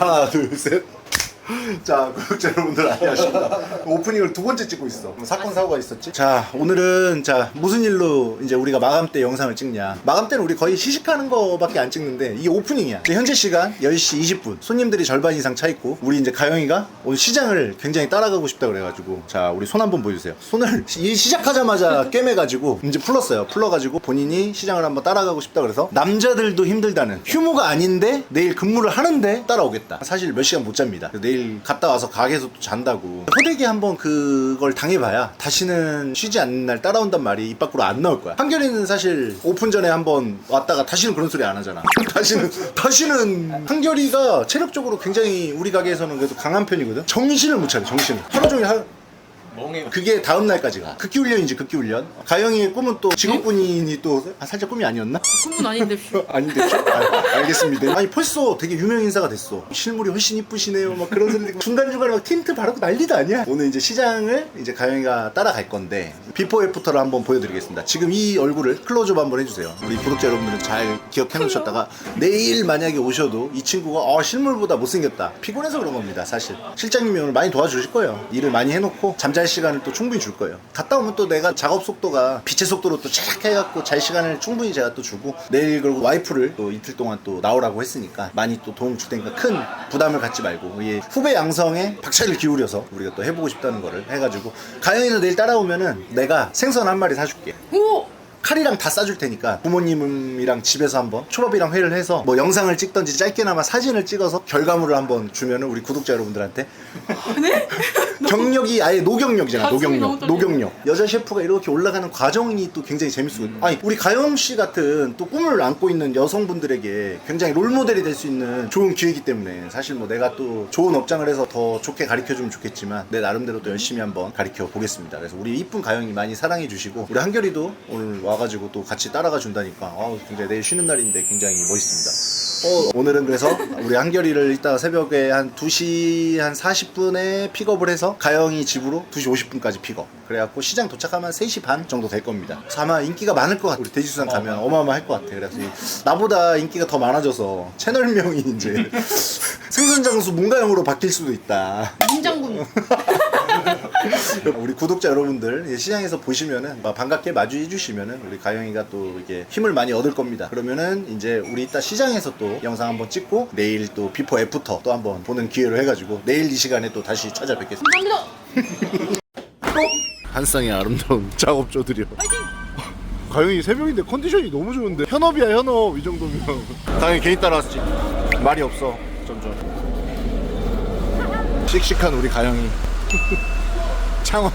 하나 둘 셋 자, 구독자 여러분들 안녕하십니까. 오프닝을 두 번째 찍고 있어. 사건 사고가 있었지. 자, 오늘은 자 무슨 일로 이제 우리가 마감 때 영상을 찍냐. 마감 때는 우리 거의 시식하는 거밖에 안 찍는데 이게 오프닝이야. 현재 시간 10시 20분. 손님들이 절반 이상 차 있고 우리 이제 가영이가 오늘 시장을 굉장히 따라가고 싶다 그래가지고 자 우리 손 한번 보여주세요. 손을 이 시작하자마자 꿰매가지고 이제 풀었어요. 풀러가지고 본인이 시장을 한번 따라가고 싶다 그래서 남자들도 힘들다는 휴무가 아닌데 내일 근무를 하는데 따라오겠다. 사실 몇 시간 못 잡니다. 내일 갔다 와서 가게에서 또 잔다고. 호되게 한번 그걸 당해봐야 다시는 쉬지 않는 날 따라온단 말이 입 밖으로 안 나올 거야. 한결이는 사실 오픈 전에 한번 왔다가 다시는 그런 소리 안 하잖아. 다시는 다시는 한결이가 체력적으로 굉장히 우리 가게에서는 그래도 강한 편이거든. 정신을 못 차려. 정신을. 하루 종일 하, 멍해. 그게 다음 날까지 가. 극기 훈련이지 극기 훈련. 가영이의 꿈은 또 직업군인이 또 아, 살짝 꿈이 아니었나? 꿈은 아닌데 슈. 아닌데 좀? 아, 알겠습니다. 아니 벌써 되게 유명 인사가 됐어. 실물이 훨씬 이쁘시네요. 막 그런 소리 듣고 중간 중간에 막 틴트 바르고 난리도 아니야. 오늘 이제 시장을 이제 가영이가 따라갈 건데 비포 애프터를 한번 보여드리겠습니다. 지금 이 얼굴을 클로즈업 한번 해주세요. 우리 구독자 여러분들은 잘 기억해 놓으셨다가 내일 만약에 오셔도 이 친구가 어, 실물보다 못생겼다. 피곤해서 그런 겁니다. 사실 실장님이 오늘 많이 도와주실 거예요. 일을 많이 해놓고 잠잘 시간을 또 충분히 줄 거예요. 갔다 오면 또 내가 작업 속도가 빛의 속도로 또 착 해갖고 잘 시간을 충분히 제가 또 주고 내일 그리고 와이프를 또 이틀 동안 또 나오라고 했으니까 많이 또 도움 줄 테니까 큰 부담을 갖지 말고 이 후배 양성에 박차를 기울여서 우리가 또 해보고 싶다는 거를 해가지고 가영이는 내일 따라오면은 내가 생선 한 마리 사줄게. 오! 칼이랑 다 싸줄 테니까 부모님이랑 집에서 한번 초밥이랑 회를 해서 뭐 영상을 찍던지 짧게나마 사진을 찍어서 결과물을 한번 주면은 우리 구독자 여러분들한테 네? 경력이 아예 노경력이잖아 가슴이 노경력 떨리네. 노경력. 여자 셰프가 이렇게 올라가는 과정이 또 굉장히 재밌거든요 아니 우리 가영 씨 같은 또 꿈을 안고 있는 여성분들에게 굉장히 롤모델이 될 수 있는 좋은 기회이기 때문에 사실 뭐 내가 또 좋은 업장을 해서 더 좋게 가르쳐 주면 좋겠지만 내 나름대로 또 열심히 한번 가르쳐 보겠습니다. 그래서 우리 이쁜 가영이 많이 사랑해 주시고 우리 한결이도 오늘 와가지고 또 같이 따라가 준다니까 아 굉장히 내일 쉬는 날인데 굉장히 멋있습니다 어, 오늘은 그래서 우리 한결이를 이따 새벽에 한 2시 한 40분에 픽업을 해서 가영이 집으로 2시 50분까지 픽업. 그래갖고 시장 도착하면 3시 반 정도 될 겁니다. 그래서 아마 인기가 많을 것 같아. 우리 돼지수산 가면 어마어마할 것 같아. 그래서 이- 나보다 인기가 더 많아져서 채널명이 이제 생선장수 문가영으로 바뀔 수도 있다. 민장군. 우리 구독자 여러분들 시장에서 보시면은 막 반갑게 마주해 주시면은 우리 가영이가 또 이렇게 힘을 많이 얻을 겁니다. 그러면은 이제 우리 이따 시장에서 또 영상 한번 찍고 내일 또 비포 애프터 또 한번 보는 기회로 해가지고 내일 이 시간에 또 다시 찾아뵙겠습니다. 감사합니다. 한 쌍의 아름다운 작업조들이요. 파이팅! 가영이 새벽인데 컨디션이 너무 좋은데 현업이야 현업 이 정도면. 가영이 괜히 따라왔지. 말이 없어 점점. 씩씩한 우리 가영이. 장화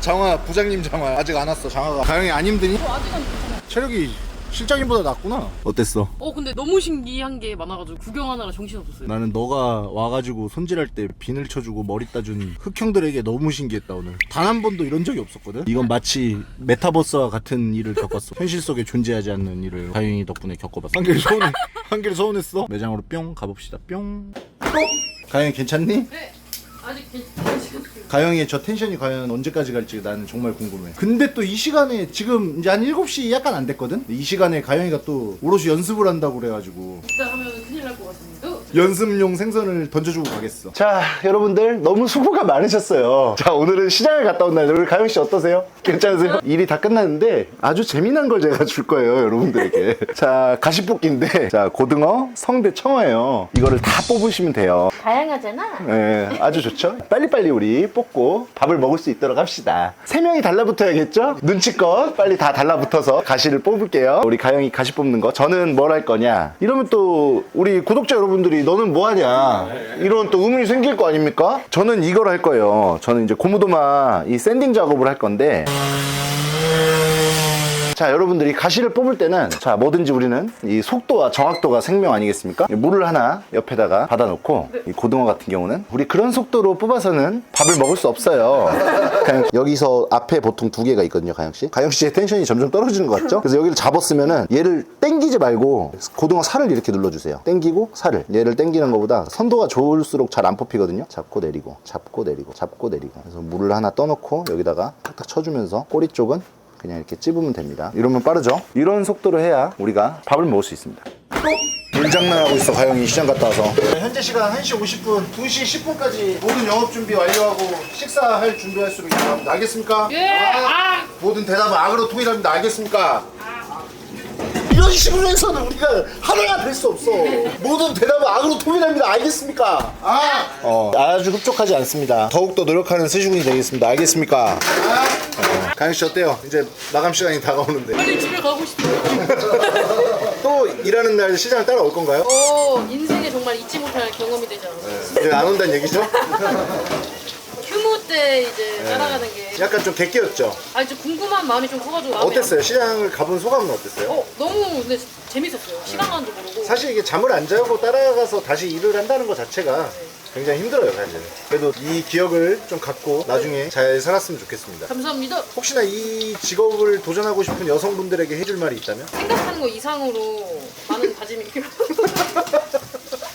장화 부장님 장화. 아직 안 왔어 장화가. 가영이 안 힘드니? 어, 아직은 체력이 실장님보다 낫구나. 어땠어? 어 근데 너무 신기한 게 많아가지고 구경하느라 정신없었어요. 나는 너가 와가지고 손질할 때 비늘 쳐주고 머리 따준 흑형들에게 너무 신기했다 오늘. 단 한 번도 이런 적이 없었거든? 이건 마치 메타버스와 같은 일을 겪었어. 현실 속에 존재하지 않는 일을 가영이 덕분에 겪어봤어. 한길 서운해 한길 서운했어? 매장으로 뿅 가봅시다. 뿅. 가영이 괜찮니? 네. 아직 괜찮아요. 가영이의 저 텐션이 과연 언제까지 갈지 나는 정말 궁금해. 근데 또 이 시간에 지금 이제 한 7시 약간 안 됐거든? 이 시간에 가영이가 또 오롯이 연습을 한다고 그래가지고 이따 하면 큰일 날 것 같습니다. 연습용 생선을 던져주고 가겠어. 자, 여러분들 너무 수고가 많으셨어요. 자, 오늘은 시장을 갔다 온 날. 우리 가영 씨 어떠세요? 괜찮으세요? 일이 다 끝났는데 아주 재미난 걸 제가 줄 거예요, 여러분들에게. 자, 가시볶이인데, 자, 고등어, 성대, 청어예요. 이거를 다 뽑으시면 돼요. 다양하잖아. 네, 아주 좋죠. 빨리빨리 우리 뽑고 밥을 먹을 수 있도록 합시다. 세 명이 달라붙어야겠죠? 눈치껏 빨리 다 달라붙어서 가시를 뽑을게요. 우리 가영이 가시 뽑는 거. 저는 뭘 할 거냐? 이러면 또 우리 구독자 여러분들이 너는 뭐 하냐? 이런 또 의문이 생길 거 아닙니까? 저는 이걸 할 거예요. 저는 이제 고무도마 이 샌딩 작업을 할 건데 자 여러분들이 가시를 뽑을 때는 자 뭐든지 우리는 이 속도와 정확도가 생명 아니겠습니까? 이 물을 하나 옆에다가 받아놓고 이 고등어 같은 경우는 우리 그런 속도로 뽑아서는 밥을 먹을 수 없어요. 그냥 여기서 앞에 보통 두 개가 있거든요, 가영 씨. 가영 씨의 텐션이 점점 떨어지는 것 같죠? 그래서 여기를 잡았으면은 얘를 땡기지 말고 고등어 살을 이렇게 눌러주세요. 땡기고 살을 얘를 땡기는 것보다 선도가 좋을수록 잘 안 뽑히거든요. 잡고 내리고 잡고 내리고 잡고 내리고 그래서 물을 하나 떠놓고 여기다가 탁탁 쳐주면서 꼬리 쪽은 그냥 이렇게 찝으면 됩니다. 이러면 빠르죠? 이런 속도로 해야 우리가 밥을 먹을 수 있습니다. 불장난하고 있어 가영이 시장 갔다 와서 네, 현재 시간 1시 50분 2시 10분까지 모든 영업 준비 완료하고 식사할 준비할 수 있게 바랍니다 알겠습니까? 예! 아! 모든 대답은 악으로 통일합니다 알겠습니까? 이런 식으로 해서는 우리가 하나가 될 수 없어 모든 대답은 악으로 통일합니다 알겠습니까? 아! 어, 아주 흡족하지 않습니다 더욱더 노력하는 스시군이 되겠습니다 알겠습니까? 어, 가영씨 어때요? 이제 마감 시간이 다가오는데 빨리 집에 가고 싶어요. 또 일하는 날 시장을 따라올 건가요? 어, 인생에 정말 잊지 못할 경험이 되지 않았어요. 이제 안 온다는 얘기죠? 휴무 때 이제 따라가는 게. 약간 좀 객기였죠? 아, 이제 궁금한 마음이 좀 커가지고. 마음이 어땠어요? 시장을 가본 소감은 어땠어요? 안- 어, 너무 근데 재밌었어요. 시간 가는 줄 모르고. 사실 이게 잠을 안 자고 따라가서 다시 일을 한다는 것 자체가 굉장히 힘들어요 사실 그래도 이 기억을 좀 갖고 나중에 잘 살았으면 좋겠습니다 감사합니다. 혹시나 이 직업을 도전하고 싶은 여성분들에게 해줄 말이 있다면? 생각하는 거 이상으로 많은 다짐이 필요하고.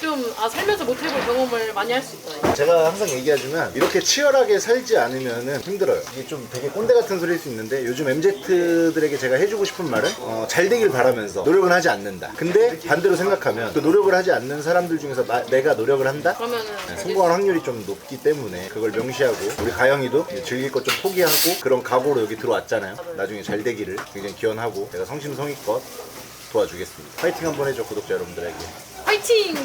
좀, 아, 살면서 못 해볼 경험을 많이 할 수 있다. 제가 항상 얘기하지만 이렇게 치열하게 살지 않으면 힘들어요. 이게 좀 되게 꼰대 같은 소리일 수 있는데 요즘 MZ들에게 제가 해주고 싶은 말은 어, 잘 되길 바라면서 노력은 하지 않는다. 근데 반대로 생각하면 그 노력을 하지 않는 사람들 중에서 나- 내가 노력을 한다? 그러면은. 네, 성공할 확률이 좀 높기 때문에 그걸 명시하고 우리 가영이도 이제 즐길 것 좀 포기하고 그런 각오로 여기 들어왔잖아요. 나중에 잘 되기를 굉장히 기원하고 제가 성심성의껏 도와주겠습니다. 파이팅 한번 해줘 구독자 여러분들에게. 화이팅!